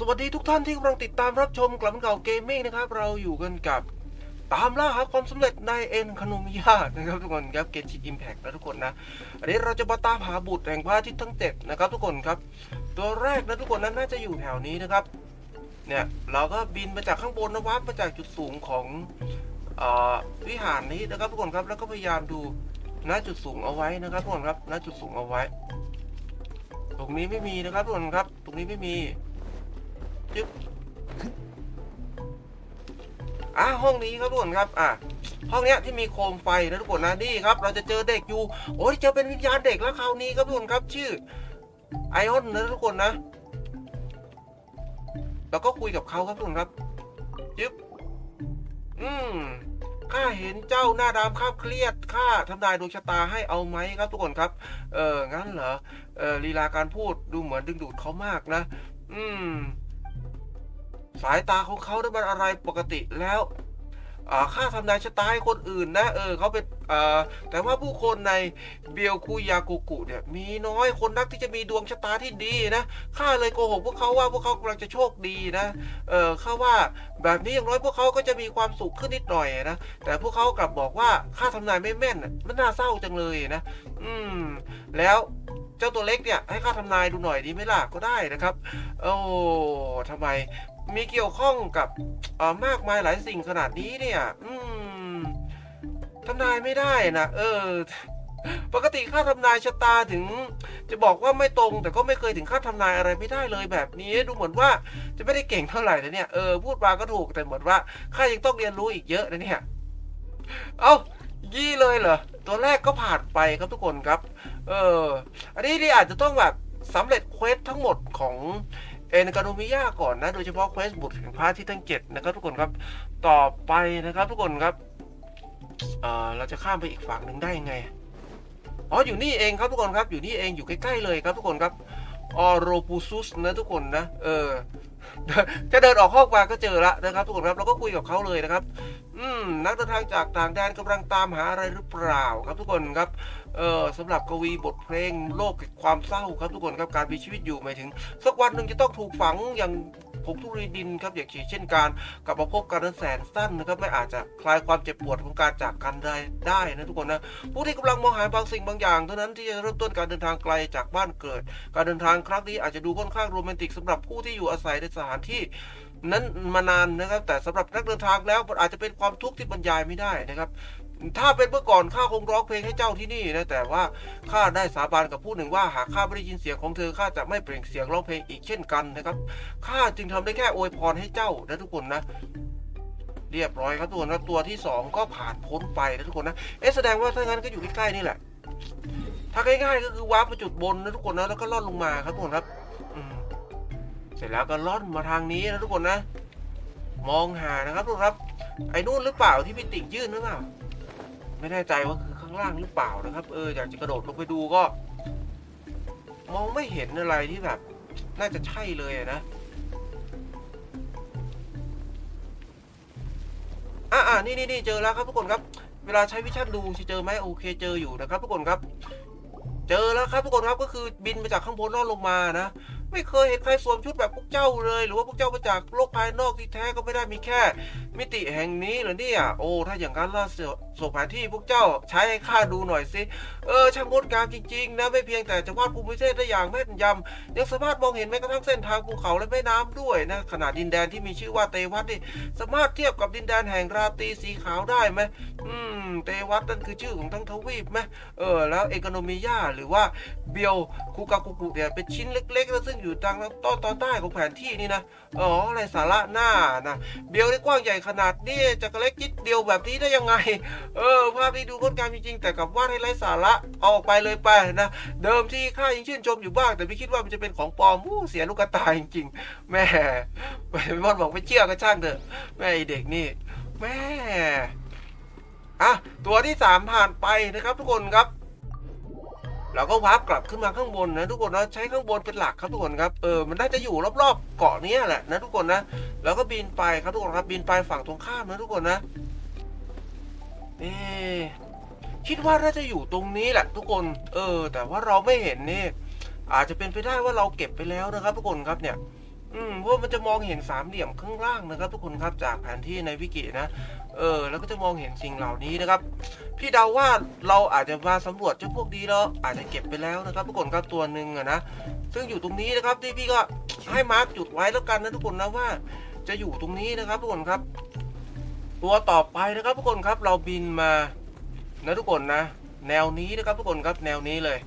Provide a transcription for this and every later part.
สวัสดีทุกท่านที่กำลังติดตามรับชมกลับมาเก่าเกมมิ่งนะครับ เราอยู่กันกับตามล่าหาความสำเร็จในเอ็นคโนมิยานะครับทุกคนครับเกมชิอิมแพกนะทุกคนนะอันนี้เราจะมาตามหาบุตรแห่งพระอาทิตย์ทั้งเจ็ดนะครับทุกคนครับ ตัวแรกนะทุกคนนั้นน่าจะอยู่แถวนี้นะครับ เนี่ยเราก็บินมาจากข้างบนนะวับมาจากจุดสูงของอวิหารนี้นะครับทุกคนครับแล้วก็พยายามดูณจุดสูงเอาไว้นะครับทุกคนครับณจุดสูงเอาไว้ ตรงนี้ไม่มีนะครับทุกคนครับ ตรงนี้ไม่มี จึ๊บอะห้องนี้ครับทุกคนครับอะห้องเนี้ยที่มีโคมไฟนะทุกคนนะนี่ครับ เราจะเจอเด็กอยู่ โอ้ยเจอเป็นวิญญาณเด็กแล้วคราวนี้ครับทุกคนครับ ชื่อไอออนนะทุกคนนะแล้วก็คุยกับเขาครับทุกคนครับจึ๊บอืมข้าเห็นเจ้าหน้าดำข้าเครียดข้าทำนายดวงชะตาให้เอาไหมครับทุกคนครับ เอองั้นเหรอเออลีลาการพูดดูเหมือนดึงดูดเขามากนะ อืม สายตาของเขาได้มันอะไรปกติแล้วอ่าค่าทำนายชะตาให้คนอื่นนะเออเขาเป็นแต่ว่าผู้คนในเบียวคุยากุกุเนี่ยมีน้อยคนนักที่จะมีดวงชะตาที่ดีนะข้าเลยโกหกพวกเขาว่าพวกเขากำลังจะโชคดีนะเออข้าว่าแบบนี้อย่างน้อยพวกเขาก็จะมีความสุขขึ้นนิดหน่อยนะแต่พวกเขากลับบอกว่าค่าทำนายไม่แม่นมันน่าเศร้าจังเลยนะอืมแล้วเจ้าตัวเล็กเนี่ยให้ข้าทำนายดูหน่อยดีไหมล่ะก็ได้นะครับ โอ้ทำไม มีเกี่ยวข้องกับเอ่อมากมายหลายสิ่งขนาดนี้เนี่ย อืมทำนายไม่ได้นะเออ ปกติค่าทำนายชะตาถึง จะบอกว่าไม่ตรง แต่ก็ไม่เคยถึงค่าทำนายอะไรไม่ได้เลยแบบนี้ ดูเหมือนว่าจะไม่ได้เก่งเท่าไหร่นะเนี่ยเออพูดมาก็ถูกแต่เหมือนว่าข้ายังต้องเรียนรู้อีกเยอะนะเนี่ย เอ้ายี่เลยเหรอตัวแรกก็ผ่านไปครับทุกคนครับ เออ อันนี้นี่อาจจะต้องแบบสำเร็จเควสทั้งหมดของ เอ็นกาโนมิยาก่อนนะ โดยเฉพาะเควสบุตรแห่งพระที่ทั้งเจ็ดนะครับทุกคนครับต่อไปนะครับทุกคนครับเออเราจะข้ามไปอีกฝั่งหนึ่งได้ยังไงอ๋ออยู่นี่เองครับทุกคนครับอยู่นี่เองอยู่ใกล้ๆเลยครับทุกคนครับออโรปูซุสนะทุกคนนะเออจะเดินออกห้องมาก็เจอละนะครับ ทุกคนครับเราก็คุยกับเขาเลยนะครับ อืมนักเดินทางจากต่างแดนกำลังตามหาอะไรหรือเปล่าครับทุกคนครับเออสำหรับกวีบทเพลงโลกแห่งความเศร้าครับทุกคนครับการมีชีวิตอยู่หมายถึง สักวันหนึ่งจะต้องถูกฝังอย่าง ผงทุรีดินครับอย่างเช่นการกลับมาพบกันนั้นแสนสั้นนะครับไม่อาจจะคลายความเจ็บปวดของการจากกันได้ได้นะทุกคนนะผู้ที่กำลังมองหาบางสิ่งบางอย่างเท่านั้นที่จะเริ่มต้นการเดินทางไกลจากบ้านเกิด การเดินทางครั้งนี้อาจจะดูค่อนข้างโรแมนติกสำหรับผู้ที่อยู่อาศัยในสถานที่นั้นมานานนะครับ แต่สำหรับนักเดินทางแล้วมันอาจจะเป็นความทุกข์ที่บรรยายไม่ได้นะครับ ถ้าเป็นเมื่อก่อนข้าคงร้องเพลงให้เจ้าที่นี่นะแต่ว่าข้าได้สาบานกับผู้หนึ่งว่าหากข้าไม่ได้ยินเสียงของเธอข้าจะไม่เปล่งเสียงร้องเพลงอีกเช่นกันนะครับข้าจึงทำได้แค่อวยพรให้เจ้านะทุกคนนะ เรียบร้อยครับทุกคนนะตัวที่สองก็ผ่านพ้นไปนะทุกคนนะเอ๊ะแสดงว่าถ้างั้นก็อยู่ใกล้ๆนี่แหละถ้าง่ายๆก็คือวาร์ปไปจุดบนนะทุกคนนะแล้วก็ล่อนลงมาครับทุกคนครับเสร็จแล้วก็ล่อนมาทางนี้นะทุกคนนะ มองหานะครับทุกคนครับ ไอ้นู่นหรือเปล่าที่พี่ติ๊กยื่นหรือเปล่า ไม่แน่ใจว่าคือข้างล่างหรือเปล่านะครับ เอออยากจะกระโดดลงไปดูก็ มองไม่เห็นอะไรที่แบบ น่าจะใช่เลยนะอ่าอ่านี่นี่เจอแล้วครับทุกคนครับ เวลาใช้วิชั่นดูจะเจอไหมโอเคเจออยู่นะครับทุกคนครับ เจอแล้วครับทุกคนครับก็คือบินมาจากข้างบนล่อนลงมานะไม่เคยเห็นใครสวมชุดแบบพวกเจ้าเลย หรือว่าพวกเจ้ามาจากโลกภายนอกที่แท้ก็ไม่ได้มีแค่ มิติแห่งนี้เหรอเนี่ยโอ้ถ้าอย่างนั้นล่ะเสือส่งแผนที่พวกเจ้าใช้ให้ข้าดูหน่อยสิเออช่างงดงามจริงๆนะไม่เพียงแต่จะวาดภูมิประเทศได้อย่างแม่นยำยังสามารถมองเห็นแม้กระทั่งเส้นทางภูเขาและแม่น้ำด้วยนะขนาดดินแดนที่มีชื่อว่าเตวัตนี่สามารถเทียบกับดินแดนแห่งราตรีสีขาวได้ไหมอืมเตวัตนั่นคือชื่อของทั้งทวีปไหมเออแล้วเอกโนมิยาหรือว่าเบียวคูกากุกุเนี่ยเป็นชิ้นเล็กๆแล้วซึ่งอยู่ทางต้นตอนใต้ของแผนที่นี่นะอ๋ออะไรสาระหน้านะเบียวได้กว้างใหญ่ขนาดนี้จะเล็กนิดเดียวแบบนี้ได้ยังไง เออ ภาพนี้ดูงดงามจริงๆ แต่กับวาดให้ไร้สาระเอาออกไปเลยไปนะ เดิมที่ข้ายังชื่นชมอยู่บ้าง แต่ไม่คิดว่ามันจะเป็นของปลอมอู้เสียลูกกระตายจริงๆ แม่ไมอนบอกไม่เชื่อก็ช่างเถอะ แม่อ้เด็กนี่ แม่อะตัวที่สามผ่านไปนะครับทุกคนครับ เราก็วาร์ปกลับขึ้นมาข้างบนนะทุกคนนะใช้ข้างบนเป็นหลักครับทุกคนครับเออมันน่าจะอยู่รอบๆเกาะนี้แหละนะทุกคนนะแล้วก็บินไปครับทุกคนครับบินไปฝั่งตรงข้ามนะทุกคนนะเอคิดว่าน่าจะอยู่ตรงนี้แหละทุกคน เออ แต่ว่าเราไม่เห็นนี่อาจจะเป็นไปได้ว่าเราเก็บไปแล้วนะครับทุกคนครับเนี่ย อืมเพราะมันจะมองเห็นสามเหลี่ยมข้างล่างนะครับ ทุกคนครับจากแผนที่ในวิกินะเออแล้วก็จะมองเห็นสิ่งเหล่านี้นะครับ พี่เดาว่าเราอาจจะมาสำรวจเจ้าพวกนี้แล้วอาจจะเก็บไปแล้วนะครับ ทุกคนครับตัวหนึ่งอะนะซึ่งอยู่ตรงนี้นะครับที่พี่ก็ให้มาร์กจุดไว้แล้วกันนะทุกคนนะว่า จะอยู่ตรงนี้นะครับ ทุกคนครับ ตัวต่อไปนะครับ ทุกคนครับเราบินมานะทุกคนนะ แนวนี้นะครับ ทุกคนครับแนวนี้เลย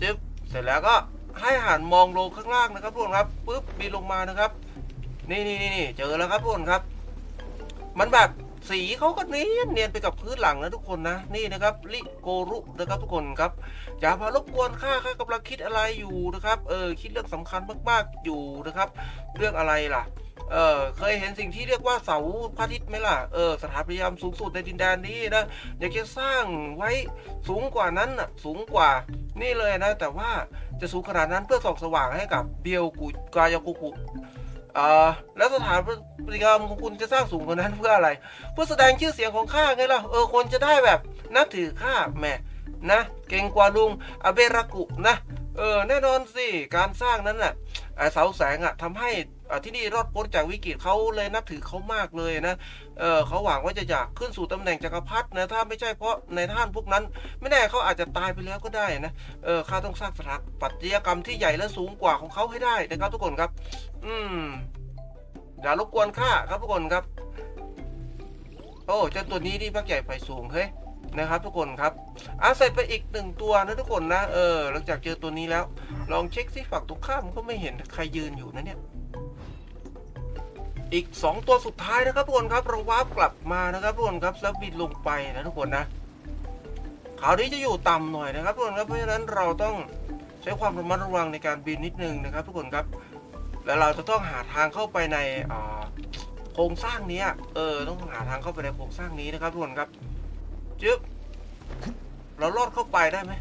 จึ๊บเสร็จแล้วก็ ให้หันมองลงข้างล่างนะครับทุกคนครับปุ๊บบินลงมานะครับนี่นี่นี่นี่เจอแล้วครับทุกคนครับ มันแบบสีเขาก็เนียนเนียนไปกับพื้นหลังนะทุกคนนะนี่นะครับลิโกรุนะครับทุกคนครับอย่ามารบกวนข้าข้ากำลังคิดอะไรอยู่นะครับเออคิดเรื่องสำคัญมากๆอยู่นะครับ เรื่องอะไรล่ะ เออเคยเห็นสิ่งที่เรียกว่าเสาพระอาทิตย์ไหมล่ะ เออสถาปัตยกรรมสูงสุดในดินแดนนี้นะ อยากจะสร้างไว้สูงกว่านั้นน่ะสูงกว่านี่เลยนะ แต่ว่าจะสูงขนาดนั้นเพื่อส่องสว่างให้กับเบียวกุกายากุกุอ่าแล้วสถาปัตยกรรมของคุณจะสร้างสูงกว่านั้นเพื่ออะไร เพื่อแสดงชื่อเสียงของข้าไงล่ะ เออคนจะได้แบบนับถือข้าแหม่นะ เก่งกว่าลุงอเบรากุนะ เออแน่นอนสิ การสร้างนั้นน่ะเสาแสงอะทำให้ ที่นี่รอดพ้นจากวิกฤตเขาเลยนับถือเขามากเลยนะเออเขาหวังว่าจะอยากขึ้นสู่ตำแหน่งจักรพรรดินะถ้าไม่ใช่เพราะในท่านพวกนั้น ไม่แน่เขาอาจจะตายไปแล้วก็ได้นะเออข้าต้องสร้างสถาปัตยกรรมที่ใหญ่และสูงกว่าของเขาให้ได้นะครับทุกคนครับ อืมอย่ารบกวนข้าครับทุกคนครับ โอ้เจ้าตัวนี้นี่พักใหญ่ไฟสูงเฮ้ยนะครับทุกคนครับอาใส่ไปอีกหนึ่งตัวนะทุกคนนะ เออ หลังจากเจอตัวนี้แล้ว ลองเช็คซิฝั่งตรงข้ามก็ไม่เห็นใครยืนอยู่นะเนี่ย อีก 2 ตัวสุดท้ายนะครับทุกคนครับเราวาร์ปกลับมานะครับทุกคนครับแล้วบินลงไปนะทุกคนนะคราวนี้จะอยู่ต่ำหน่อยนะครับทุกคนครับเพราะฉะนั้นเราต้องใช้ความระมัดระวังในการบินนิดนึงนะครับ ทุกคนครับ แล้วเราจะต้องหาทางเข้าไปในโครงสร้างนี้เออต้องหาทางเข้าไปในโครงสร้างนี้นะครับทุกคนครับจึ๊บเราลอดเข้าไปได้ไหม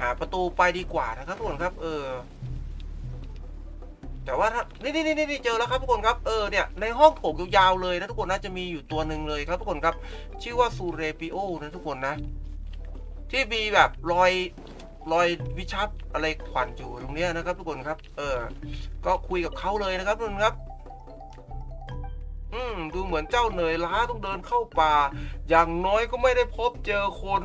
หาประตูไปดีกว่านะครับทุกคนครับ เออ แต่ว่าถ้านี่นี่นี่นี่เจอแล้วครับทุกคนครับ เออเนี่ยในห้องโถงยาวๆเลยนะทุกคนนะจะมีอยู่ตัวหนึ่งเลยครับทุกคนครับ ชื่อว่าซูเรปิโอนะทุกคนนะ ที่มีแบบรอยรอยวิชับอะไรขวัญอยู่ตรงเนี้ยนะครับทุกคนครับ เออ ก็คุยกับเขาเลยนะครับทุกคนครับ อืมดูเหมือนเจ้าเหนื่อยล้าต้องเดินเข้าป่า อย่างน้อยก็ไม่ได้พบเจอคน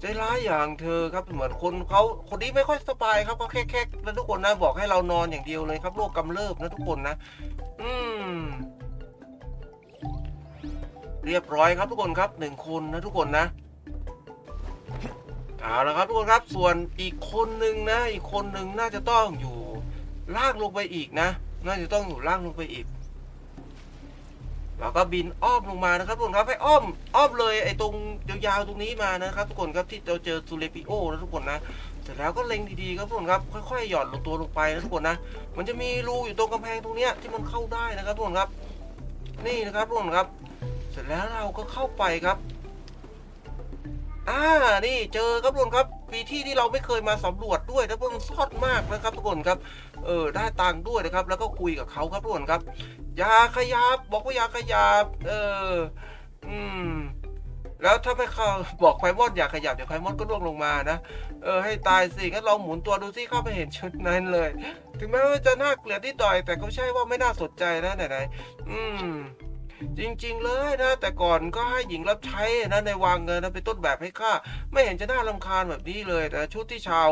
ใจร้ายอย่างเธอครับเหมือนคนเขาคนนี้ไม่ค่อยสบายครับเขาแค่แค่แล้วทุกคนนะบอกให้เรานอนอย่างเดียวเลยครับโรคกำเริบนะทุกคนนะ อืม เรียบร้อยครับทุกคนครับหนึ่งคนนะทุกคนนะเอาละครับทุกคนครับส่วนอีกคนหนึ่งนะ อีกคนหนึ่งน่าจะต้องอยู่ล่างลงไปอีกนะ น่าจะต้องอยู่ล่างลงไปอีก เราก็บินอ้อมลงมานะครับทุกคนครับให้อ้อมอ้อมเลยไอ้ตรงยาวๆตรงนี้มานะครับ ทุกคนครับที่เราเจอซูเลปิโอนะทุกคนนะเสร็จแล้วก็เล็งดีๆครับทุกคนครับค่อยๆหย่อนลงตัวลงไปนะทุกคนนะ มันจะมีรูอยู่ตรงกำแพงตรงเนี้ยที่มันเข้าได้นะครับทุกคนครับ นี่นะครับทุกคนครับ เสร็จแล้วเราก็เข้าไปครับอ่านี่เจอครับทุกคนครับปีที่ที่เราไม่เคยมาสำรวจด้วยนะเพราะมันซอดมากนะครับทุกคนครับเออได้ตังค์ด้วยนะครับ แล้วก็คุยกับเขาครับทุกคนครับ อย่าขยับ บอกว่าอย่าขยับ เออ อืม แล้วถ้าไม่เข้าบอกไพมอนอย่าขยับเดี๋ยวไพมอนก็ร่วงลงมานะ เออ ให้ตายสิงั้นลองหมุนตัวดูสิเข้าไปเห็นชุดนั้นเลย ถึงแม้ว่าจะน่าเกลียดที่ต่อยแต่ก็ใช่ว่าไม่น่าสนใจนะไหนๆอืม จริงๆเลยนะ แต่ก่อนก็ให้หญิงรับใช้นะในวังเงินนะเป็นต้นแบบให้ข้าไม่เห็นจะน่ารำคาญแบบนี้เลยแต่ชุดที่ชาว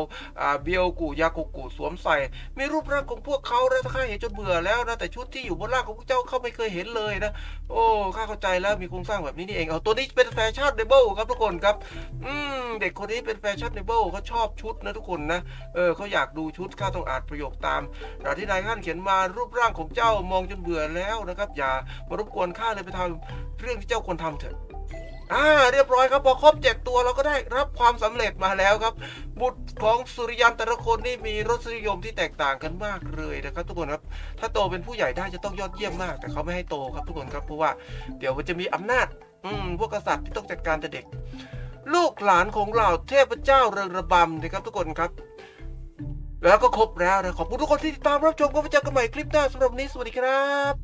เบียวกูยากุกุสวมใส่มีรูปร่างของพวกเขาแล้วข้าเห็นจนเบื่อแล้วนะแต่ชุดที่อยู่บนร่างของพวกเจ้าเขาไม่เคยเห็นเลยนะ โอ้ข้าเข้าใจแล้วมีโครงสร้างแบบนี้นี่เองเอาตัวนี้เป็นแฟชั่นเดเบิลครับทุกคนครับอืมเด็กคนนี้เป็นแฟชั่นเดเบิลเขาชอบชุดนะทุกคนนะเออเขาอยากดูชุดข้าต้องอ่านประโยคตามแต่ที่นายท่านเขียนมารูปร่างของเจ้ามองจนเบื่อแล้วนะครับ อย่ามารบกวนข้าเลยไปทำเรื่องที่เจ้าควรทำเถอะอ่าเรียบร้อยครับพอครบเจ็ดตัวเราก็ได้รับความสำเร็จมาแล้วครับ บุตรของสุริยันแต่ละคนนี่มีรสนิยมที่แตกต่างกันมากเลยนะครับทุกคนครับ ถ้าโตเป็นผู้ใหญ่ได้จะต้องยอดเยี่ยมมาก แต่เขาไม่ให้โตครับทุกคนครับเพราะว่าเดี๋ยวมันจะมีอำนาจ อืมพวกกษัตริย์ที่ต้องจัดการแต่เด็ก ลูกหลานของเราเทพเจ้าเริงระบำนะครับทุกคนครับ แล้วก็ครบแล้วนะขอบคุณทุกคนที่ติดตามรับชมก็ไปเจอกันใหม่คลิปหน้าสำหรับนี้สวัสดีครับ